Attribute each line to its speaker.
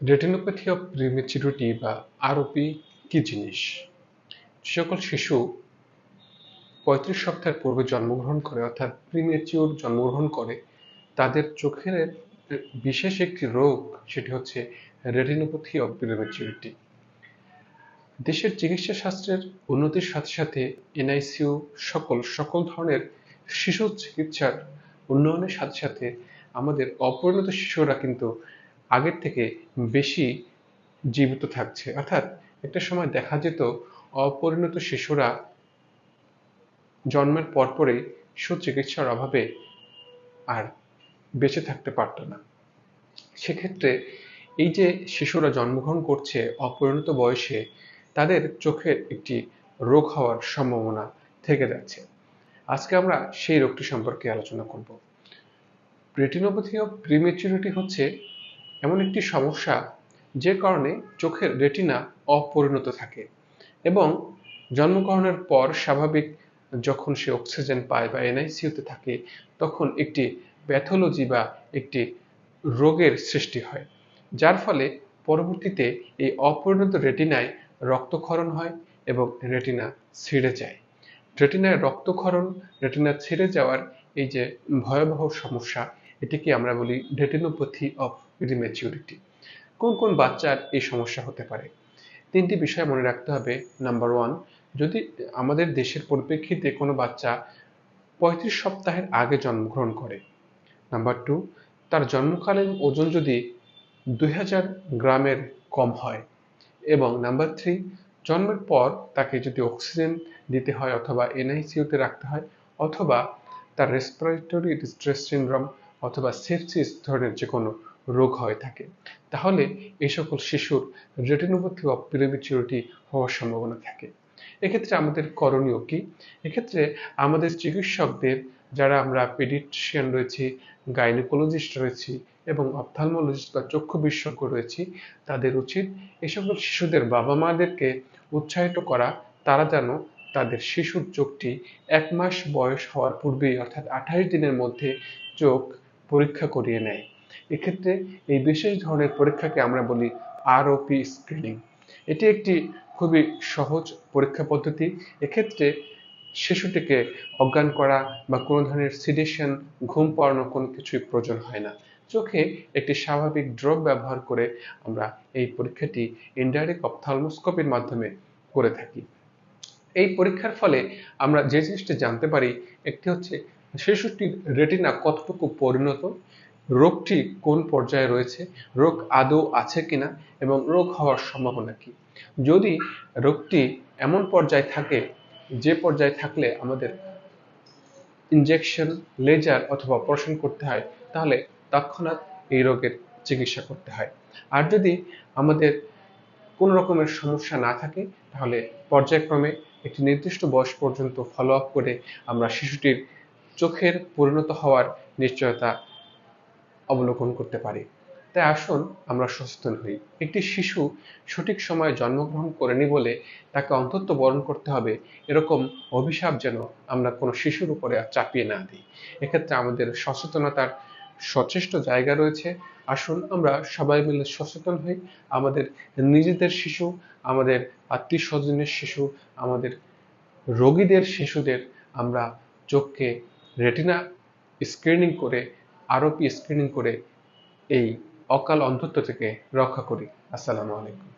Speaker 1: Retinopathy of প্রিমেচুরিটি বা ROP কি জিনিস? সকল শিশু পঁয়ত্রিশ সপ্তাহের পূর্বে জন্মগ্রহণ করে অর্থাৎ প্রিমেচিউর জন্মগ্রহণ করে, তাদের চোখের বিশেষ একটি রোগ সেটি হচ্ছে রেটিনোপ্যাথি অফ প্রিমেচুরিটি দেশের চিকিৎসা শাস্ত্রের উন্নতির সাথে সাথে এনআইসিউ সকল সকল ধরনের শিশু চিকিৎসার উন্নয়নের সাথে সাথে আমাদের অপরিণত শিশুরা কিন্তু আগের থেকে বেশি জীবিত থাকছে। অর্থাৎ একটা সময় দেখা যেত অপরিণত শিশুরা জন্মের পরপরই সুচিকিৎসার অভাবে আর বেঁচে থাকতে পারত না। সেক্ষেত্রে এই যে শিশুরা জন্মগ্রহণ করছে অপরিণত বয়সে, তাদের চোখের একটি রোগ হওয়ার সম্ভাবনা থেকে যাচ্ছে। আজকে আমরা সেই রোগটি সম্পর্কে আলোচনা করব। রেটিনোপ্যাথি অফ প্রিমেচুরিটি হচ্ছে এমন একটি সমস্যা যে কারণে চোখের রেটিনা অপরিণত থাকে এবং জন্মগ্রহণের পর স্বাভাবিক যখন সে অক্সিজেন পায় বা এনআইসিউতে থাকে, তখন একটি প্যাথোলজি বা একটি রোগের সৃষ্টি হয়, যার ফলে পরবর্তীতে এই অপরিণত রেটিনায় রক্তক্ষরণ হয় এবং রেটিনা ছিঁড়ে যায়। রেটিনায় রক্তক্ষরণ, রেটিনা ছিঁড়ে যাওয়ার এই যে ভয়াবহ সমস্যা, এটিকে আমরা বলি রেটিনোপ্যাথি অফ প্রিমেচিউরিটি কোন কোন বাচ্চার এই সমস্যা হতে পারে? তিনটি বিষয় মনে রাখতে হবে। নাম্বার ওয়ান যদি আমাদের দেশের পরিপ্রেক্ষিতে কোনো বাচ্চা পঁয়ত্রিশ সপ্তাহের আগে জন্মগ্রহণ করে। নাম্বার টু তার জন্মকালীন ওজন যদি দুই হাজার গ্রামের কম হয়। এবং নাম্বার থ্রি জন্মের পর তাকে যদি অক্সিজেন দিতে হয় অথবা এনআইসিউতে রাখতে হয় অথবা তার রেসপিরেটরি ডিস্ট্রেস সিন্ড্রোম অথবা সেপসিস ধরনের যে কোনো রোগ হয়ে থাকে। তাহলে এই সকল শিশুর রেটিনোপ্যাথি অফ প্রিমেচিউরিটি হওয়ার সম্ভাবনা থাকে। এক্ষেত্রে আমাদের করণীয় কি? এক্ষেত্রে আমাদের চিকিৎসকদের, যারা আমরা পেডিট্রিশিয়ান রয়েছি গাইনোকোলজিস্ট রয়েছি এবং অপথালমোলজিস্ট বা চক্ষু বিশেষজ্ঞ রয়েছি, তাদের উচিত এই সকল শিশুদের বাবা মাদেরকে উৎসাহিত করা। তারা যেন তাদের শিশুর চোখটি এক মাস বয়স হওয়ার পূর্বেই, অর্থাৎ আঠাশ দিনের মধ্যে চোখ পরীক্ষা করিয়ে নেয়। এক্ষেত্রে এই বিশেষ ধরনের পরীক্ষাকে আমরা বলি আরওপি স্ক্রিনিং এটি একটি খুবই সহজ পরীক্ষা পদ্ধতি। এক্ষেত্রে শিশুটিকে অজ্ঞান করা বা কোনো ধরনের সিডেশন ঘুম পড়ানো কোনো কিছুই প্রয়োজন হয় না। চোখে একটি স্বাভাবিক ড্রপ ব্যবহার করে আমরা এই পরীক্ষাটি ইনডাইরেক্ট অপথালমোস্কোপির মাধ্যমে করে থাকি। এই পরীক্ষার ফলে আমরা যে জিনিসটি জানতে পারি, একটি হচ্ছে শিশুটির রেটিনা কতটুকু পরিণত রোগটি কোন পর্যায়ে রয়েছে? রোগ আদৌ আছে কিনা? এবং রোগ হওয়ার সম্ভাবনা কি? যদি রোগটি এমন পর্যায়ে থাকে, যে পর্যায়ে থাকলে আমাদের ইনজেকশন লেজার অথবা অপারেশন করতে হয়, তাহলে তৎক্ষণাৎ এই রোগের চিকিৎসা করতে হয়। আর যদি আমাদের কোনো রকমের সমস্যা না থাকে, তাহলে পর্যায়ক্রমে একটি নির্দিষ্ট বয়স পর্যন্ত ফলো আপ করে আমরা শিশুটির চোখের পরিণত হওয়ার নিশ্চয়তা অবলোকন করতে পারি। তাই আসুন আমরা সচেতন হই। একটি শিশু সঠিক সময়ে জন্মগ্রহণ করেনি বলে তাকে অন্তত বরণ করতে হবে। এরকম অভিশাপ যেন আমরা কোনো শিশুর উপরে আর চাপিয়ে না দিই। এক্ষেত্রে আমাদের সচেতনতার সচেষ্ট জায়গা রয়েছে। আসুন আমরা সবাই মিলে সচেতন হই। আমাদের নিজেদের শিশু, আমাদের আত্মীয় স্বজনের শিশু, আমাদের রোগীদের শিশুদের আমরা চোখকে রেটিনা স্ক্রিনিং করে আরোপি স্ক্রিনিং করে এই অকাল অন্ধত্ব থেকে রক্ষা করি। আসসালামু আলাইকুম।